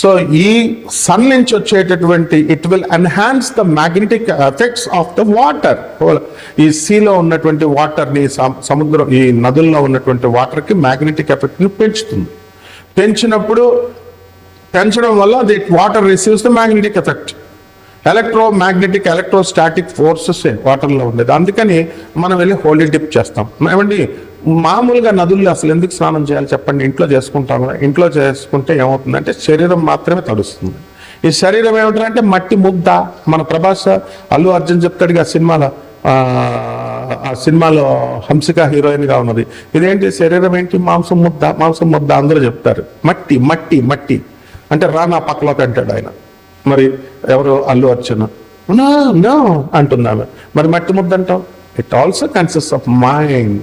So ఈ sun నుంచి వచ్చేటటువంటి it will enhance the magnetic effects of the water ఈ సీలో ఉన్నటువంటి వాటర్ని సముద్రం ఈ నదుల్లో ఉన్నటువంటి వాటర్కి మ్యాగ్నెటిక్ ఎఫెక్ట్ని పెంచుతుంది. పెంచినప్పుడు పెంచడం వల్ల the water receives the magnetic effect electro magnetic electrostatic forces వాటర్లో ఉండేది. అందుకని మనం వెళ్ళి హోలీ డిప్ చేస్తాం. ఏమండి? మామూలుగా నదుల్లో అసలు ఎందుకు స్నానం చేయాలి చెప్పండి. ఇంట్లో చేసుకుంటాం ఇంట్లో చేసుకుంటే ఏమవుతుందంటే శరీరం మాత్రమే తడుస్తుంది. ఈ శరీరం ఏమిటంటే మట్టి ముద్ద మన ప్రభాస్ అల్లు అర్జున్ చెప్తాడు ఆ సినిమాలో ఆ, ఆ సినిమాలో హంసిక హీరోయిన్గా ఉన్నది. ఇదేంటి? శరీరం ఏంటి? మాంసం ముద్ద మాంసం ముద్ద అందరూ చెప్తారు. మట్టి మట్టి మట్టి. అంటే రా నా పక్కలోకి అంటాడు ఆయన. మరి ఎవరు? అల్లు అర్జున్. నో నో అంటుంది ఆమె. మరి మట్టి ముద్ద అంటాం it also consist of mind.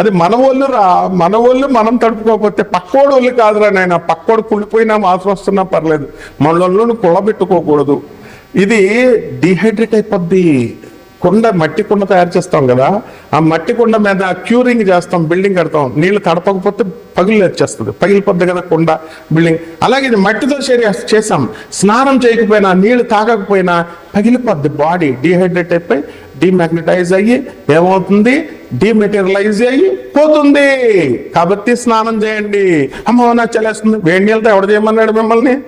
అది మన వాళ్ళు రా మన వాళ్ళు మనం తడుపుకోకపోతే పక్కోడు వాళ్ళు కాదురా నాయన. పక్కోడు కుళ్ళిపోయినా మాత్రం వస్తున్నా పర్లేదు. మన వాళ్ళు కుళ్ళబెట్టుకోకూడదు. ఇది డిహైడ్రేట్ అయిపోద్ది. కుండ మట్టి కుండ తయారు చేస్తాం కదా ఆ మట్టి కుండ మీద క్యూరింగ్ చేస్తాం బిల్డింగ్ కడతాం. నీళ్ళు తడపకపోతే పగిలి వచ్చేస్తుంది. పగిలిపోద్ది కదా కుండ బిల్డింగ్. అలాగే ఇది మట్టితో చేసాం స్నానం చేయకపోయినా నీళ్ళు తాగకపోయినా పగిలిపోద్ది బాడీ. డిహైడ్రేట్ అయిపోయి డిమాగ్నటైజ్ అయ్యి ఏమవుతుంది? డిమెటీరియలైజ్ అయ్యి పోతుంది. కాబట్టి స్నానం చేయండి. అమ్మో నాకు చలేస్తుంది. వేడి నీళ్ళతో ఎవడు చేయమన్నాడు మిమ్మల్ని?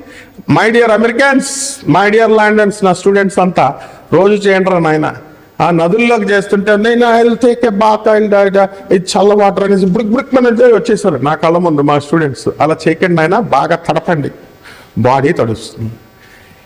My dear Americans my dear Londoners నా స్టూడెంట్స్ అంతా రోజు చేయండి రా నాయన. ఆ నదుల్లోకి చేస్తుంటే నేను ఐ టేక్ ఏ బాత్ ఇది చల్ల వాటర్ అనేసి బ్రిక్ బ్రిక్ అనేది వచ్చేసారు నా కళ్ళ ముందు మా స్టూడెంట్స్ అలా చేయకండి ఆయన బాగా తడపండి. బాడీ తడుస్తుంది.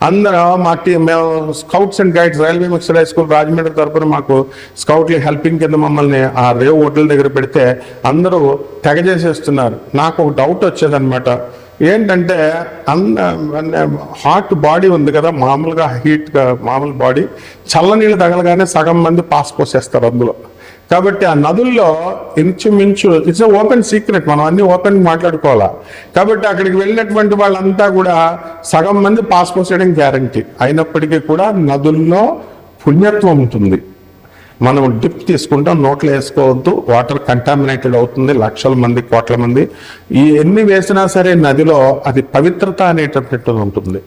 అందరూ మా మేము scouts and guides railway mixed high school Rajahmundry తరపున మాకు స్కౌట్లు హెల్పింగ్ కింద మమ్మల్ని ఆ రేవ్ హోటల్ దగ్గర పెడితే అందరూ తెగ చేసేస్తున్నారు నాకు ఒక డౌట్ వచ్చేదనమాట ఏంటంటే అన్న హాట్ బాడీ ఉంది కదా మామూలుగా హీట్గా మామూలు బాడీ చల్లనీళ్ళు తగలగానే సగం మంది పాస్ పోసేస్తారు అందులో. కాబట్టి ఆ నదుల్లో ఇంచుమించు ఇట్స్ ఓపెన్ సీక్రెట్ మనం అన్ని ఓపెన్ మాట్లాడుకోవాలా. కాబట్టి అక్కడికి వెళ్ళినటువంటి వాళ్ళంతా కూడా సగం మంది పాస్పోర్ట్ చేయడం గ్యారంటీ అయినప్పటికీ కూడా నదుల్లో పుణ్యత్వం ఉంటుంది. మనం డిప్ తీసుకుంటాం నోట్లో వేసుకోవద్దు వాటర్ కంటామినేటెడ్ అవుతుంది లక్షల మంది కోట్ల మంది. ఈ ఎన్ని వేసినా సరే నదిలో అది పవిత్రత అనేటటువంటి ఉంటుంది.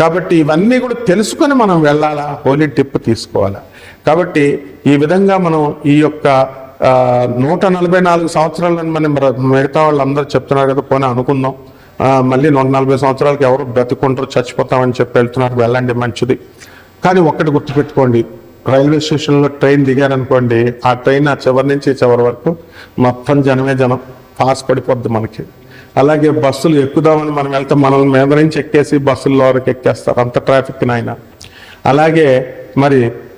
కాబట్టి ఇవన్నీ కూడా తెలుసుకొని మనం వెళ్ళాలా హోలీ డిప్ తీసుకోవాలా. కాబట్టి ఈ విధంగా మనం ఈ యొక్క నూట నలభై నాలుగు సంవత్సరాలని మనం మిగతా వాళ్ళందరూ చెప్తున్నారు కదా పోనీ అనుకుందాం. మళ్ళీ నూట నలభై సంవత్సరాలకి ఎవరు బ్రతుకుంటారు చచ్చిపోతామని చెప్పి వెళ్తున్నారు వెళ్ళండి మంచిది. కానీ ఒక్కటి గుర్తుపెట్టుకోండి రైల్వే స్టేషన్లో ట్రైన్ దిగారనుకోండి ఆ ట్రైన్ ఆ చివరి నుంచి చివరి వరకు మొత్తం జనమే జనం పాస్ పడిపోద్ది మనకి. అలాగే బస్సులు ఎక్కుదామని మనం వెళ్తే మనల్ని మీద నుంచి ఎక్కేసి బస్సుల్లో వరకు ఎక్కేస్తారు అంత ట్రాఫిక్ నాయన. అలాగే మరి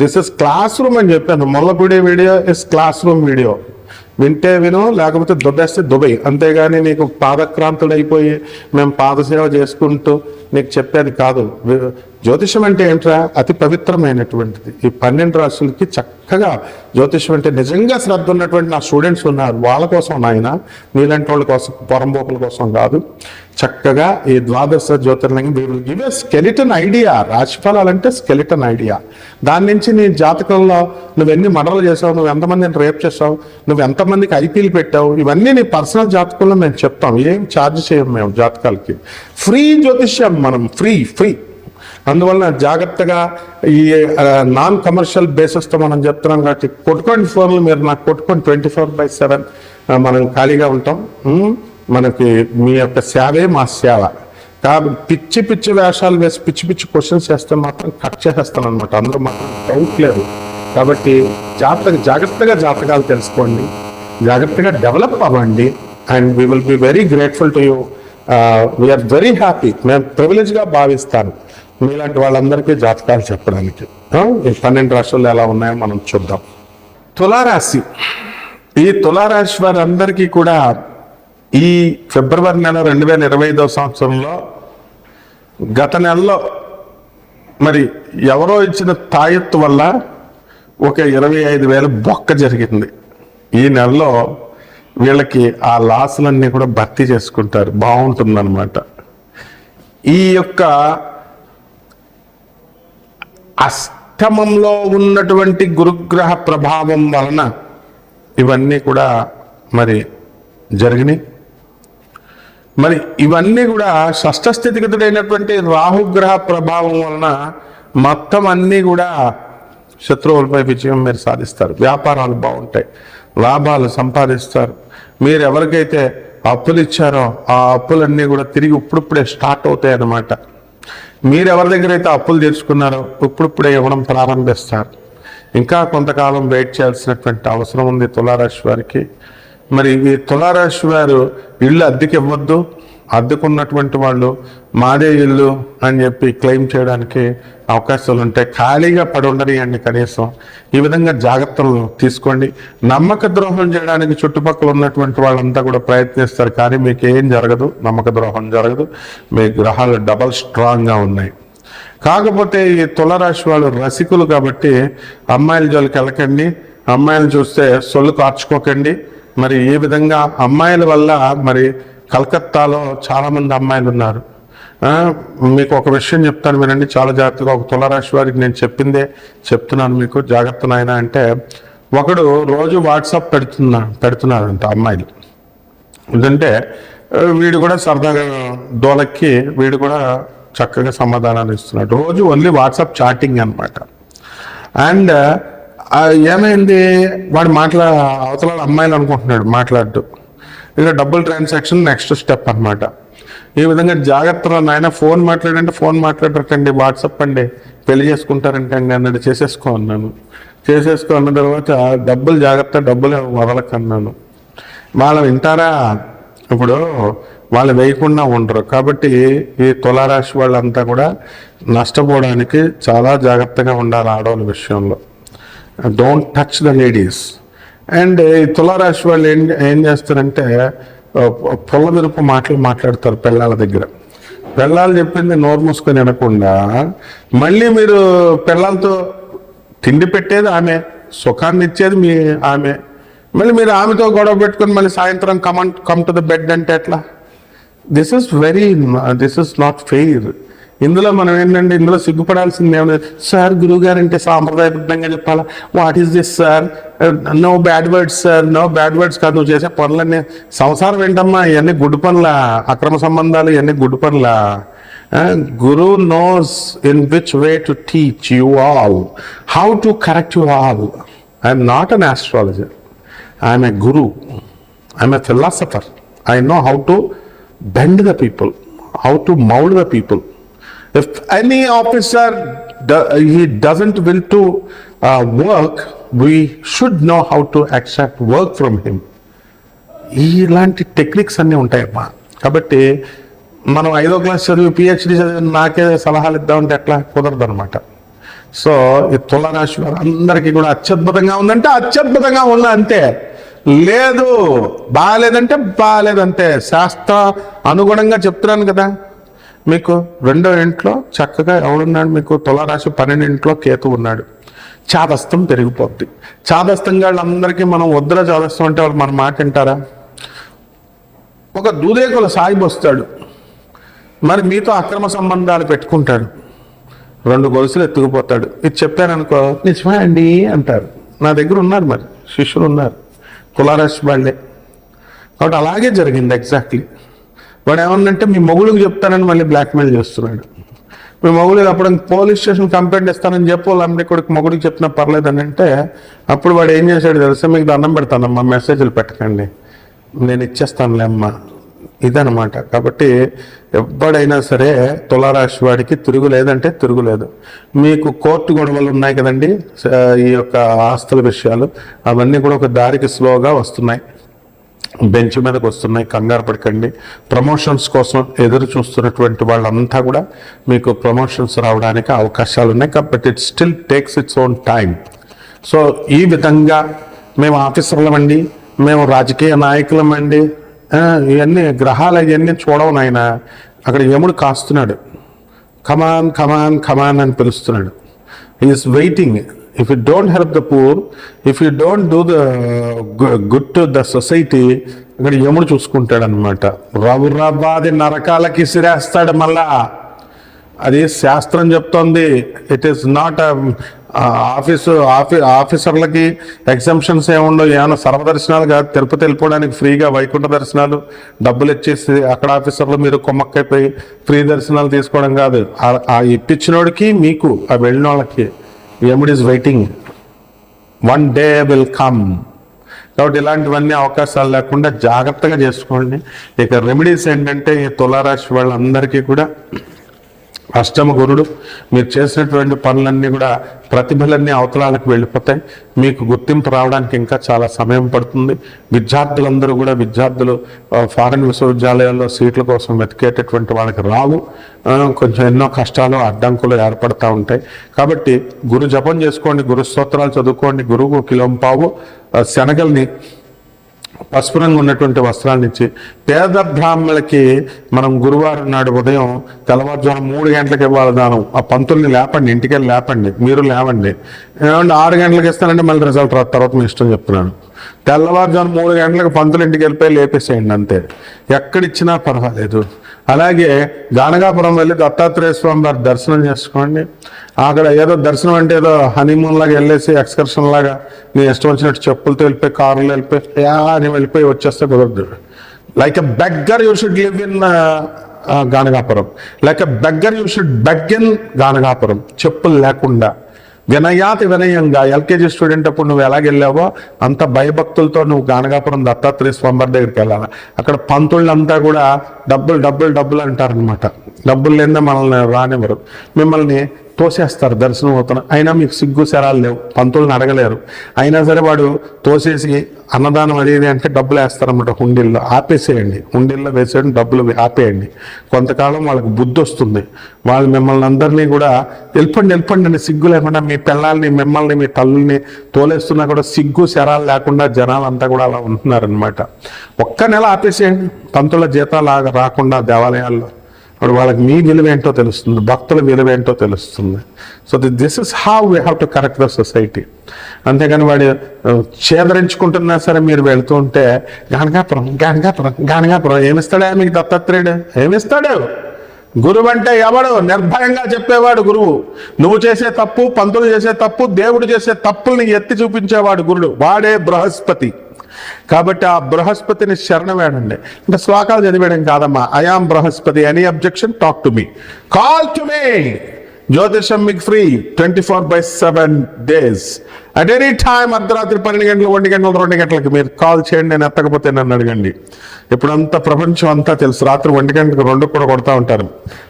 దిస్ ఇస్ క్లాస్ రూమ్ అని చెప్పాను. Mollapudi video is class room video వింటే విను లేకపోతే దుబ్బేస్తే దుబై అంతేగాని నీకు పాదక్రాంతుడు అయిపోయి మేము పాదసేవ చేసుకుంటూ నీకు చెప్పేది కాదు. జ్యోతిషం అంటే ఏంట్రా? అతి పవిత్రమైనటువంటిది. ఈ పన్నెండు రాశులకి చక్కగా జ్యోతిషం అంటే నిజంగా శ్రద్ధ ఉన్నటువంటి నా స్టూడెంట్స్ ఉన్నారు. వాళ్ళ కోసం నాయన నీలాంటి వాళ్ళ కోసం పొరంబోకుల కోసం కాదు. చక్కగా ఈ ద్వాదశ జ్యోతిర్లింగం we will give a skeleton idea రాశిఫలాలు అంటే స్కెలిటన్ ఐడియా దాని నుంచి నీ జాతకంలో నువ్వు ఎన్ని మర్డర్లు చేసావు నువ్వు ఎంతమందిని రేప్ చేసావు నువ్వు ఎంతమందికి ఐపీలు పెట్టావు ఇవన్నీ నీ పర్సనల్ జాతకంలో మేము చెప్తాం. ఏం ఛార్జ్ చేయం మేము జాతకాలకి. ఫ్రీ జ్యోతిష్యం మనం ఫ్రీ ఫ్రీ అందువలన జాగ్రత్తగా ఈ నాన్ కమర్షియల్ బేసిస్తో మనం చెప్తున్నాం కాబట్టి కొట్టుకోండి ఫోన్లు మీరు నాకు కొట్టుకోండి ట్వంటీ ఫోర్ బై సెవెన్ మనం ఖాళీగా ఉంటాం. మనకి మీ యొక్క సేవే మా సేవ. కాబట్టి పిచ్చి పిచ్చి వేషాలు వేసి పిచ్చి పిచ్చి క్వశ్చన్స్ వేస్తే మాత్రం కట్ చేసేస్తాను అనమాట అందులో మాత్రం డౌట్ లేదు. కాబట్టి జాగ్రత్తగా జాగ్రత్తగా జాతకాలు తెలుసుకోండి. జాగ్రత్తగా డెవలప్ అవ్వండి. And we will be very grateful to you we are very happy మేము ప్రివిలేజ్గా భావిస్తాను. మీలాంటి వాళ్ళందరికీ జాతకాలు చెప్పడానికి. ఈ పన్నెండు రాష్ట్రాలు ఎలా ఉన్నాయో మనం చూద్దాం. తులారాశి. ఈ తులారాశి వారందరికీ కూడా ఈ ఫిబ్రవరి నెల రెండు వేల ఇరవై ఐదవ సంవత్సరంలో గత నెలలో మరి ఎవరో ఇచ్చిన తాయెత్తు వల్ల ఒక ఇరవై ఐదు వేల బొక్క జరిగింది. ఈ నెలలో వీళ్ళకి ఆ లాసులన్నీ కూడా భర్తీ చేసుకుంటారు. బాగుంటుందన్నమాట. ఈ యొక్క అష్టమంలో ఉన్నటువంటి గురుగ్రహ ప్రభావం వలన ఇవన్నీ కూడా మరి జరిగినాయి. మరి ఇవన్నీ కూడా షష్ఠస్థితిగతుడైనటువంటి రాహుగ్రహ ప్రభావం వలన మొత్తం అన్నీ కూడా శత్రువులపై విజయం మీరు సాధిస్తారు. వ్యాపారాలు బాగుంటాయి. లాభాలు సంపాదిస్తారు. మీరు ఎవరికైతే అప్పులు ఇచ్చారో ఆ అప్పులన్నీ కూడా తిరిగి ఇప్పుడిప్పుడే స్టార్ట్ అవుతాయి అన్నమాట మీరు ఎవరి దగ్గర అయితే అప్పులు తీర్చుకున్నారో ఇప్పుడిప్పుడే ఇవ్వడం ప్రారంభిస్తారు. ఇంకా కొంతకాలం వెయిట్ చేయాల్సినటువంటి అవసరం ఉంది తులారాశి వారికి. మరి ఈ తులారాశి వారు ఇల్లు అద్దెకి ఇవ్వద్దు అద్దెకున్నటువంటి వాళ్ళు మాదే ఇల్లు అని చెప్పి క్లెయిమ్ చేయడానికి అవకాశాలు ఉంటాయి ఖాళీగా పడి ఉండనియండి కనీసం. ఈ విధంగా జాగ్రత్తలు తీసుకోండి. నమ్మక ద్రోహం చేయడానికి చుట్టుపక్కల ఉన్నటువంటి వాళ్ళంతా కూడా ప్రయత్నిస్తారు కానీ మీకు ఏం జరగదు. నమ్మక ద్రోహం జరగదు. మీ గ్రహాలు డబల్ స్ట్రాంగ్గా ఉన్నాయి. కాకపోతే ఈ తులరాశి వాళ్ళు రసికులు కాబట్టి అమ్మాయిల జోలికి వెళ్ళకండి. అమ్మాయిలు చూస్తే సొల్లు కార్చుకోకండి. మరి ఈ విధంగా అమ్మాయిల వల్ల మరి కలకత్తాలో చాలామంది అమ్మాయిలు ఉన్నారు. మీకు ఒక విషయం చెప్తాను వినండి. చాలా జాగ్రత్తగా ఒక తులరాశి వారికి నేను చెప్పిందే చెప్తున్నాను మీకు. జాగ్రత్త నాయన అంటే ఒకడు రోజు వాట్సాప్ పెడుతున్నా పెడుతున్నారంట అమ్మాయిలు. ఎందుకంటే వీడు కూడా సరదాగా దోలక్కి వీడు కూడా చక్కగా సమాధానాలు ఇస్తున్నాడు. రోజు ఓన్లీ వాట్సాప్ చాటింగ్ అనమాట అండ్ ఏమైంది? వాడు మాట్లా అవతల అమ్మాయిలు అనుకుంటున్నాడు మాట్లాడుతూ. ఇక డబుల్ ట్రాన్సాక్షన్ నెక్స్ట్ స్టెప్ అన్నమాట. ఈ విధంగా జాగ్రత్తలో నాయన ఫోన్ మాట్లాడంటే ఫోన్ మాట్లాడటండి వాట్సాప్ అండి పెళ్ళి చేసుకుంటారంటే అండి అన్నట్టు చేసేసుకో అన్నాను. చేసేసుకో అన్న తర్వాత డబ్బులు జాగ్రత్త డబ్బులు వదలకన్నాను. వాళ్ళు వింటారా? ఇప్పుడు వాళ్ళు వేయకుండా ఉండరు. కాబట్టి ఈ తులారాశి వాళ్ళంతా కూడా నష్టపోవడానికి చాలా జాగ్రత్తగా ఉండాలి ఆడవాళ్ళ విషయంలో. Don't touch the ladies and ఈ తులారాశి వాళ్ళు ఏం ఏం చేస్తారంటే ఆ, పొల్ల మాటలు మాట్లాడతారు పిల్లల దగ్గర. పిల్లలు చెప్పింది నోరు మూసుకొని వినకుండా మళ్ళీ మీరు పిల్లలతో తిండి పెట్టేది ఆమె సుఖాన్ని ఇచ్చేది మీ ఆమె. మళ్ళీ మీరు ఆమెతో గొడవ పెట్టుకుని మళ్ళీ సాయంత్రం come on come to the bed అంటే ఎట్లా? This is very this is not fair ఇందులో మనం ఏంటంటే ఇందులో సిగ్గుపడాల్సింది ఏమైనా సార్ గురువు గారు అంటే సాంప్రదాయబద్ధంగా చెప్పాలా? What is this sir no bad words sir no bad words కాదు. నువ్వు చేసే పనులన్నీ సంసారం ఏంటమ్మా? ఇవన్నీ గుడ్ పనులా అక్రమ సంబంధాలు ఇవన్నీ good పనులా. Guru knows in which way to teach you all how to correct you all I'm not an astrologer I'm a guru I'm a philosopher I know how to bend the people how to mould the people if any officer do- doesn't will to work we should know how to accept work from him ఇలాంటి techniques అన్నీ ఉంటాయమ్మా కాబట్టి మనం ఐదో class చదివి PhD చదివి నాకే సలహాలు ఇద్దామంటే ఎట్లా కుదరదు అనమాట సో ఈ తులరాశి వారు అందరికీ కూడా అత్యద్భుతంగా ఉందంటే అత్యద్భుతంగా ఉంది అంతే. లేదు బాగాలేదంటే బాగాలేదంతే శాస్త్ర అనుగుణంగా చెప్తున్నాను కదా. మీకు రెండో ఇంట్లో చక్కగా ఎవడున్నాడు? మీకు తులారాశి పన్నెండింట్లో కేతు ఉన్నాడు. చాదస్తం పెరిగిపోద్ది. చాదస్తం వాళ్ళందరికీ మనం వద్దుల చాదస్తం అంటే వాళ్ళు మన మాట వింటారా? ఒక దూదేకుల సాయిబు వస్తాడు. మరి మీతో అక్రమ సంబంధాలు పెట్టుకుంటాడు. రెండు గొలుసులు ఎత్తుకుపోతాడు. ఇది చెప్పాననుకో నిజమే అండి? అంటారు. నా దగ్గర ఉన్నారు మరి శిష్యులు ఉన్నారు. కులారాశి వాళ్ళే. కాబట్టి అలాగే జరిగింది ఎగ్జాక్ట్లీ వాడు ఏమన్నంటే మీ మొగుళ్ళకి చెప్తానని మళ్ళీ బ్లాక్మెయిల్ చేస్తున్నాడు. మీ మొగుడు అప్పుడు పోలీస్ స్టేషన్ కంప్లైంట్ ఇస్తానని చెప్పు వాళ్ళ కొడుకు మొగుడికి చెప్పినా పర్లేదని అంటే అప్పుడు వాడు ఏం చేశాడు తెలుసా? మీకు దండం పెడతానమ్మా మెసేజ్లు పెట్టకండి. నేను ఇచ్చేస్తానులే అమ్మా. ఇదనమాట కాబట్టి ఎవడైనా సరే తులారాశి వాడికి తిరుగు లేదంటే తిరుగులేదు మీకు కోర్టు గొడవలు ఉన్నాయి కదండి స- ఈ యొక్క ఆస్తుల విషయాలు అవన్నీ కూడా ఒక దారికి స్లోగా వస్తున్నాయి. బెంచ్ మీదకి వస్తున్నాయి కంగారు పడకండి. ప్రమోషన్స్ కోసం ఎదురు చూస్తున్నటువంటి వాళ్ళంతా కూడా మీకు ప్రమోషన్స్ రావడానికి అవకాశాలు ఉన్నాయి కాబట్టి it still takes its own time so ఈ విధంగా మేము ఆఫీసర్లమండి మేము రాజకీయ నాయకులమండి ఇవన్నీ గ్రహాలు ఇవన్నీ చూడవు నాయన. అక్కడ యముడు కాస్తున్నాడు. కమాన్ కమాన్ కమాన్ అని పిలుస్తున్నాడు. Is waiting if you don't help the poor if you don't do the good to the society ఇక్కడ యముడు చూసుకుంటాడనమాట రవు రవ్వాది నరకాలకి సిరేస్తాడు మళ్ళా. అది శాస్త్రం చెప్తోంది. ఇట్ ఈస్ నాట్ ఆఫీసు ఆఫీ ఆఫీసర్లకి ఎగ్జామ్షన్స్ ఏముండవు ఏమైనా సర్వదర్శనాలు కాదు. తిరుపతి వెళ్ళిపోవడానికి ఫ్రీగా వైకుంఠ దర్శనాలు డబ్బులు ఇచ్చేసి అక్కడ ఆఫీసర్లు మీరు కొమ్మక్కైపోయి ఫ్రీ దర్శనాలు తీసుకోవడం కాదు. ఆ ఇప్పించినోడికి మీకు ఆ వెళ్ళిన వాళ్ళకి ఎముడ్ is waiting one day will come కాబట్టి ఇలాంటివన్నీ అవకాశాలు లేకుండా జాగ్రత్తగా చేసుకోండి. ఇక రెమెడీస్ ఏంటంటే ఈ తులారాశి వాళ్ళందరికీ కూడా అష్టమ గురుడు మీరు చేసినటువంటి పనులన్నీ కూడా ప్రతిభలన్నీ అవతలాలకు వెళ్ళిపోతాయి. మీకు గుర్తింపు రావడానికి ఇంకా చాలా సమయం పడుతుంది. విద్యార్థులందరూ కూడా విద్యార్థులు ఫారెన్ విశ్వవిద్యాలయాల్లో సీట్ల కోసం వెతికేటటువంటి వాళ్ళకి రావు. కొంచెం ఎన్నో కష్టాలు అడ్డంకులు ఏర్పడతా ఉంటాయి. కాబట్టి గురు జపం చేసుకోండి గురు స్తోత్రాలు చదువుకోండి గురువు కిలోంపావు. శనగల్ని పసుపు రంగు ఉన్నటువంటి వస్త్రాన్ని ఇచ్చి పేద బ్రాహ్మణులకి మనం గురువారం నాడు ఉదయం తెల్లవారుజామున మూడు గంటలకు ఇవ్వాలి దానం. ఆ పంతుల్ని లేపండి ఇంటికెళ్ళి లేపండి మీరు లేవండి. ఏమంటే ఆరు గంటలకు ఇస్తానంటే మళ్ళీ రిజల్ట్ రాదు తర్వాత మీ ఇష్టం చెప్తున్నాను. తెల్లవారుజాము మూడు గంటలకు పంతులు ఇంటికి వెళ్ళిపోయి లేపేసేయండి అంతే. ఎక్కడిచ్చినా పర్వాలేదు. అలాగే గానగాపురం వెళ్ళి దత్తాత్రేయ స్వామి వారి దర్శనం చేసుకోండి. అక్కడ ఏదో దర్శనం అంటే ఏదో హనీమూన్ లాగా వెళ్ళేసి ఎక్స్కర్షన్ లాగా నీ ఇష్టం వచ్చినట్టు చెప్పులతో వెళ్ళిపోయి కారులో వెళ్ళిపోయి అని వెళ్ళిపోయి వచ్చేస్తే కుదరదు. Like a beggar you should live in Ganagapuram like a beggar you should beg in Ganagapuram చెప్పులు లేకుండా. వినయాతి వినయంగా ఎల్కేజీ స్టూడెంట్ అప్పుడు నువ్వు ఎలాగెళ్ళావో అంత భయభక్తులతో నువ్వు గానగాపురం దత్తాత్రేయ స్వామివారి దగ్గరికి వెళ్ళాలి. అక్కడ పంతుళ్ళంతా కూడా డబ్బులు డబ్బులు డబ్బులు అంటారనమాట డబ్బులు లేదా మనల్ని రానివ్వరు. మిమ్మల్ని తోసేస్తారు దర్శనం అవుతున్నా. అయినా మీకు సిగ్గు శరాలు లేవు. పంతులను అడగలేరు. అయినా సరే వాడు తోసేసి అన్నదానం అనేది అంటే డబ్బులు వేస్తారన్నమాట హుండీల్లో. ఆపేసేయండి. హుండీల్లో వేసేయండి డబ్బులు ఆపేయండి. కొంతకాలం వాళ్ళకి బుద్ధి వస్తుంది. వాళ్ళు మిమ్మల్ని అందరినీ కూడా వెళ్ళండి వెళ్ళండి అని సిగ్గు లేకుండా మీ పిల్లల్ని మిమ్మల్ని మీ తల్లుల్ని తోలేస్తున్నా కూడా సిగ్గు శరాలు లేకుండా జనాలంతా కూడా అలా ఉంటున్నారనమాట ఒక్క నెల ఆపేసేయండి. పంతుల జీతాలు రాకుండా దేవాలయాల్లో. అప్పుడు వాళ్ళకి మీ విలువ ఏంటో తెలుస్తుంది భక్తుల విలువ ఏంటో తెలుస్తుంది. So this is how we have to correct the society అంతేగాని వాడు చేదరించుకుంటున్నా సరే మీరు వెళుతూ ఉంటే గానగాపురం గానగాపురం గానగాపురం ఏమిస్తాడా మీకు దత్తాత్రేయుడు? ఏమిస్తాడు? గురువు అంటే ఎవడు? నిర్భయంగా చెప్పేవాడు గురువు. నువ్వు చేసే తప్పు పంతులు చేసే తప్పు దేవుడు చేసే తప్పుల్ని ఎత్తి చూపించేవాడు గురుడు. వాడే బృహస్పతి. కాబట్టి ఆ బృహస్పతిని శరణ వేడండి. అంటే శ్లోకాలు చదివేయడం కాదమ్మా. I am Brihaspati. Any objection talk to me call to me జ్యోతిషం మీకు free twenty four by seven days at any time అర్ధరాత్రి పన్నెండు గంటలు ఒంటి గంటలు రెండు గంటలకు మీరు కాల్ చేయండి. నేను ఎత్తకపోతే నన్ను అడగండి. ఇప్పుడంతా ప్రపంచం అంతా తెలుసు. రాత్రి ఒంటి గంటలకు రెండు కూడా కొడతా ఉంటారు.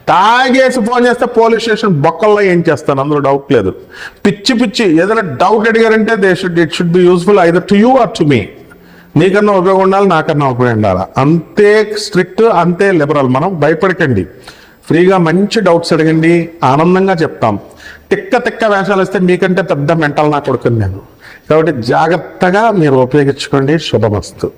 తాగేసి ఫోన్ చేస్తే పోలీస్ స్టేషన్ బొక్కల్లో ఏం చేస్తాను? అందులో డౌట్ లేదు. పిచ్చి పిచ్చి ఏదైనా doubt అడిగారంటే they should it should be useful either to you or to me నీకన్నా ఉపయోగం ఉండాలి నాకన్నా ఉపయోగం ఉండాలి? అంతే స్ట్రిక్ట్ అంతే లిబరల్ మనం భయపడకండి. ఫ్రీగా మంచి డౌట్స్ అడగండి ఆనందంగా చెప్తాం. తిక్క తిక్క వేషాలు వస్తే మీకంటే పెద్ద మెంటల్ నా కొడుకుని నేను. కాబట్టి జాగ్రత్తగా మీరు ఉపయోగించుకోండి. శుభమస్తు.